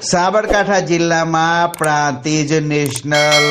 સાબરકાંઠા જિલ્લામાં પ્રાંતિજ નેશનલ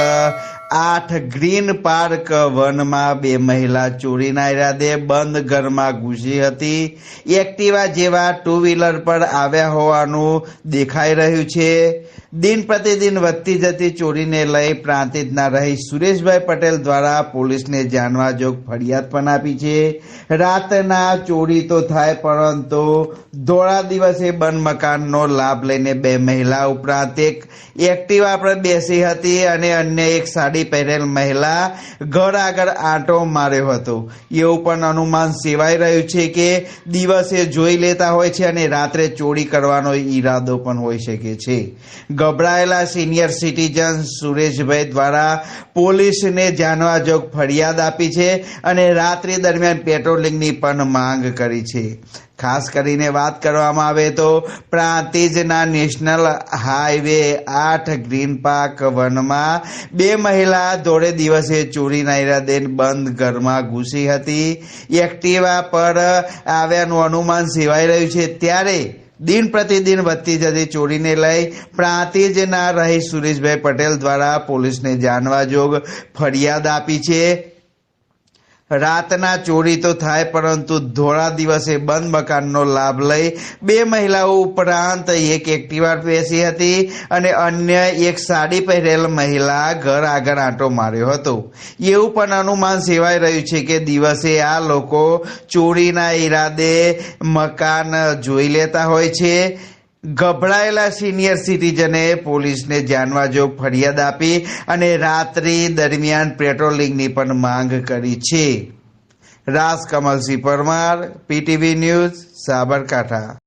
આઠ green park વનમાં બે મહિલા ચોરીના ઈરાદે બંધ ઘરમાં ઘૂસી હતી. એક્ટિવા જેવા ટુ વ્હીલર પર આવ્યા હોવાનું દેખાઈ રહ્યું છે. દિન પ્રતિદિન વધતી જતી ચોરીને લઈ પ્રાંતિજના રહી સુરેશભાઈ પટેલ દ્વારા પોલીસને જાણવા જોગ ફરિયાદ પણ આપી છે. રાતના ચોરી તો થાય પરંતુ ધોળા દિવસે બંધ મકાનનો લાભ લઈને બે મહિલા ઉપરાંત એક એક્ટિવા પર બેસી હતી અને અન્ય એક સાડી પહેરેલ મહિલા ઘર આગળ આંટો માર્યો હતો. એવું પણ અનુમાન સેવાઈ રહ્યું છે કે દિવસે જોઈ લેતા હોય છે અને રાત્રે ચોરી કરવાનો ઈરાદો પણ હોઈ શકે છે. ગભરાયેલા સિનિયર સિટીઝન સુરેશભાઈ દ્વારા પોલીસને જાણવા જોગ ફરિયાદ આપી છે અને રાત્રિ દરમિયાન પેટ્રોલિંગની પણ માંગ કરી છે. ખાસ કરીને વાત કરવામાં આવે તો પ્રાંતિજના નેશનલ હાઈવે આઠ ગ્રીન પાર્ક વનમાં બે મહિલા ધોળે દિવસે ચોરીના ઈરાદે બંધ ઘરમાં ઘૂસી હતી. એક્ટિવા પર આવ્યાનું અનુમાન સેવાઈ રહ્યું છે. ત્યારે દિન પ્રતિદિન વધતી જતી ચોરીને લઈ પ્રાંતિજના રહી સુરેશભાઈ પટેલ દ્વારા પોલીસને જાણવા જોગ ફરિયાદ આપી છે. રાતના ચોરી તો થાય, પરંતુ ધોળા દિવસે બંધ મકાનનો લાભ લઈ બે મહિલાઓ ઉપરાંત એક એક્ટિવા બેસી હતી અને અન્ય એક સાડી પહેરેલ મહિલા ઘર આગળ આંટો માર્યો હતો. એવું પણ અનુમાન સેવાઈ રહ્યું છે કે દિવસે આ લોકો ચોરીના ઈરાદે મકાન જોઈ લેતા હોય છે. ગભરાયેલા સિનિયર સિટીઝને પોલીસને જાણવા જોગ ફરિયાદ આપી અને રાત્રિ દરમિયાન પેટ્રોલિંગની પણ માંગ કરી છે. રાસ કમલસિંહ પરમાર પીટીવી ન્યૂઝ સાબરકાંઠા.